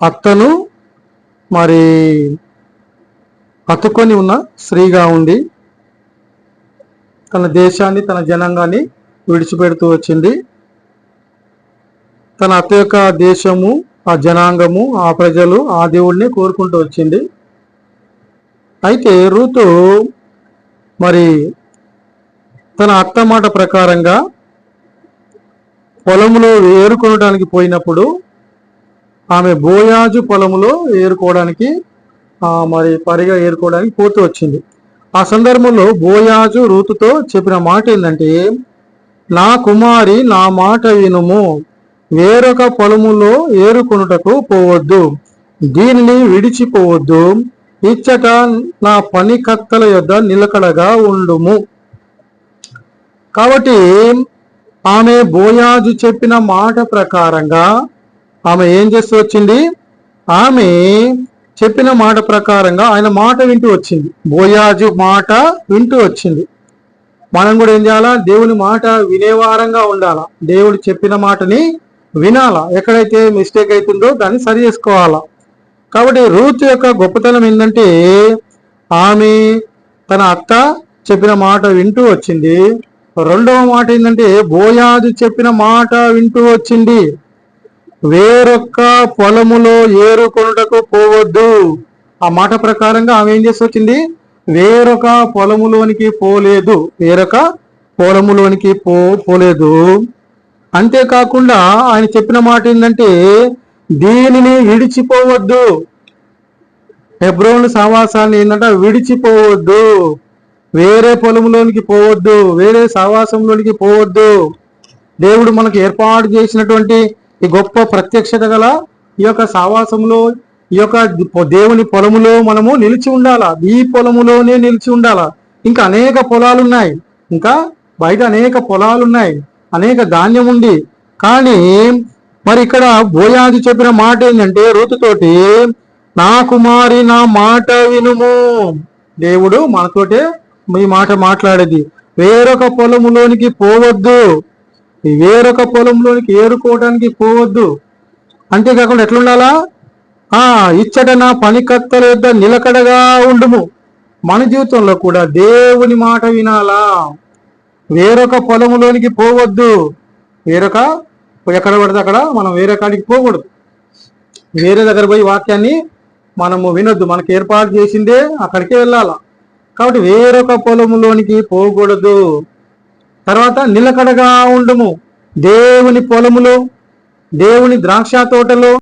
అత్తను మరి అతుకొని ఉన్న స్త్రీగా ఉండి తన దేశాన్ని తన జనాంగాన్ని విడిచిపెడుతూ వచ్చింది. తన అత్త యొక్క దేశము ఆ జనాంగము ఆ ప్రజలు ఆ దేవుడిని కోరుకుంటూ వచ్చింది. అయితే రూతు మరి తన అత్త మాట ప్రకారంగా పొలంలో ఏరుకొనడానికి పోయినప్పుడు ఆమె బోయాజు పొలములో ఏరుకోవడానికి మరి పరిగా ఏరుకోవడానికి పోతూ వచ్చింది. ఆ సందర్భంలో బోయాజు రూతుతో చెప్పిన మాట ఏంటంటే నా కుమారి నా మాట వినుము. వేరొక పొలములో ఏరుకొనుటకు పోవద్దు. దీనిని విడిచిపోవద్దు. ఇచ్చట నా పని కత్తల యొద్ద నిలకడగా ఉండుము. కాబట్టి ఆమె బోయాజు చెప్పిన మాట ప్రకారంగా ఆమె ఏం చేస్తూ వచ్చింది? ఆమె చెప్పిన మాట ప్రకారంగా ఆయన మాట వింటూ వచ్చింది. బోయాజు మాట వింటూ వచ్చింది. మనం కూడా ఏం చేయాలా? దేవుని మాట వినేవారంగా ఉండాలా? దేవుడు చెప్పిన మాటని వినాలా? ఎక్కడైతే మిస్టేక్ అవుతుందో దాన్ని సరి చేసుకోవాలా? కాబట్టి రూత్ యొక్క గొప్పతనం ఏంటంటే ఆమె తన అత్త చెప్పిన మాట వింటూ వచ్చింది. రెండవ మాట ఏంటంటే బోయాజు చెప్పిన మాట వింటూ వచ్చింది. వేరొక్క పొలములో ఏరుకొనుటకు పోవద్దు. ఆ మాట ప్రకారంగా ఆమె ఏం చేసి వచ్చింది వేరొక పొలములోనికి పోలేదు. వేరొక పొలములోనికి పో పోలేదు. అంతేకాకుండా ఆయన చెప్పిన మాట ఏంటంటే దీనిని విడిచిపోవద్దు. హెబ్రోన్ సావాసాన్ని ఏంటంటే విడిచిపోవద్దు. వేరే పొలంలోనికి పోవద్దు. వేరే సావాసంలోనికి పోవద్దు. దేవుడు మనకు ఏర్పాటు చేసినటువంటి ఈ గొప్ప ప్రత్యక్షత గల ఈ యొక్క సావాసంలో ఈ యొక్క దేవుని పొలములో మనము నిలిచి ఉండాలా? ఈ పొలములోనే నిలిచి ఉండాలా? ఇంకా అనేక పొలాలు ఉన్నాయి ఇంకా బయట అనేక పొలాలు ఉన్నాయి అనేక ధాన్యం ఉంది. కానీ మరి ఇక్కడ బోయాది చెప్పిన మాట ఏంటంటే ఋతుతోటి నా కుమారి నా మాట వినుము. దేవుడు మనతోటే ఈ మాట మాట్లాడేది. వేరొక పొలములోనికి పోవద్దు. వేరొక పొలంలోనికి ఏరుకోవడానికి పోవద్దు. అంతేకాకుండా ఎట్లుండాలా? ఆ ఇచ్చట నా పనికత్తల యొద్ద నిలకడగా ఉండుము. మన జీవితంలో కూడా దేవుని మాట వినాలా? వేరొక పొలంలోనికి పోవద్దు. వేరొక ఎక్కడ పడితే అక్కడ మనం వేరే కాడికి పోకూడదు. వేరే దగ్గర పోయి వాక్యాన్ని మనము వినొద్దు. మనకి ఏర్పాటు చేసిందే అక్కడికే వెళ్ళాలా? కాబట్టి వేరొక పొలంలోనికి పోకూడదు. తర్వాత నిలకడగా ఉండుము. దేవుని పొలములో దేవుని ద్రాక్ష తోటలో